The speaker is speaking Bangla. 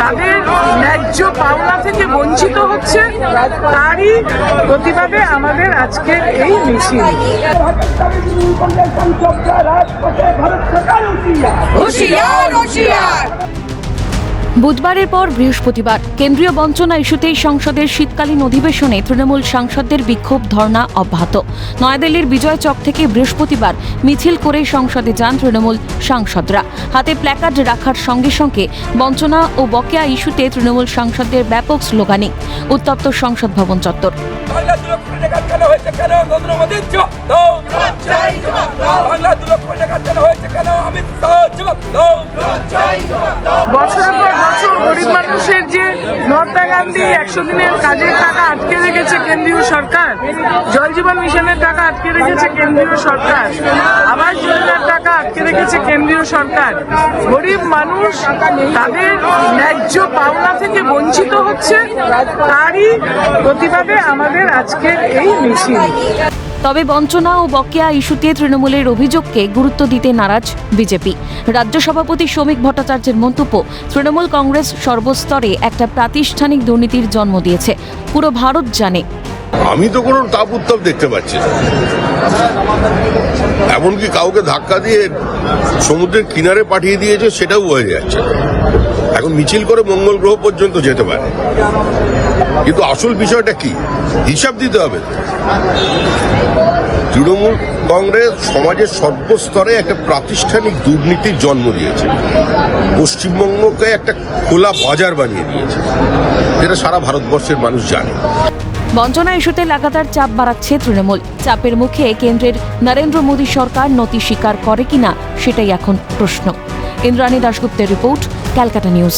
তাদের ন্যায্য পাওনা থেকে বঞ্চিত হচ্ছে তারই প্রতিবাদে আমাদের আজকের এই মিছিল। বুধবারের পর বৃহস্পতিবার কেন্দ্রীয় বঞ্চনা ইস্যুতেই সংসদের শীতকালীন অধিবেশনে তৃণমূল সাংসদদের বিক্ষোভ ধর্ণা অব্যাহত। নয়াদিল্লির বিজয় চক থেকে বৃহস্পতিবার মিছিল করে সংসদে যান তৃণমূল সাংসদরা। হাতে প্ল্যাকার্ড রাখার সঙ্গে সঙ্গে বঞ্চনা ও বকেয়া ইস্যুতে তৃণমূল সাংসদদের ব্যাপক স্লোগানিং। উত্তপ্ত সংসদ ভবন চত্বর। বছর মানুষের যে মহাত্মা গান্ধী একশো দিনের কাজের টাকা আটকে রেখেছে কেন্দ্রীয় সরকার, জল জীবন মিশনের টাকা আটকে রেখেছে কেন্দ্রীয় সরকার, আবাস যোজনার টাকা আটকে রেখেছে কেন্দ্রীয় সরকার। গরিব মানুষ তাদের ন্যায্য পাওনা থেকে বঞ্চিত হচ্ছে, তারই প্রতিবাদে আমাদের আজকের এই মিছিল। তবে বঞ্চনা ও বকেয়া ইস্যুতে তৃণমূলের অভিযোগকে গুরুত্ব দিতে নারাজ বিজেপি। রাজ্য সভাপতি শ্রমিক ভট্টাচার্যের মন্তব্য, তৃণমূল কংগ্রেস সর্বস্তরে একটা প্রাতিষ্ঠানিক দুর্নীতির জন্ম দিয়েছে। পুরো ভারত জানে। আমি তো কোনো তাপ উত্তাপ দেখতে পাচ্ছি এমনকি কাউকে ধাক্কা দিয়ে সমুদ্রের কিনারে পাঠিয়ে দিয়েছে, সেটাও বোঝা যাচ্ছে। এখন মিছিল করে মঙ্গল গ্রহ পর্যন্ত যেতে পারে। কিন্তু আসল বিষয়টা কি? হিসাব দিতে হবে। তৃণমূল কংগ্রেস সমাজের সর্বস্তরে একটা প্রাতিষ্ঠানিক দুর্নীতির জন্ম দিয়েছে। পশ্চিমবঙ্গকে একটা খোলা বাজার বানিয়ে দিয়েছে। যেটা সারা ভারতবর্ষের মানুষ জানে। বঞ্চনা ইস্যুতে লাগাতার চাপ বাড়াচ্ছে তৃণমূল। চাপের মুখে কেন্দ্রের নরেন্দ্র মোদী সরকার নতি স্বীকার করে কিনা, সেটাই এখন প্রশ্ন। ইন্দ্রাণী দাশগুপ্তের রিপোর্ট ক্যালকাটা নিউজ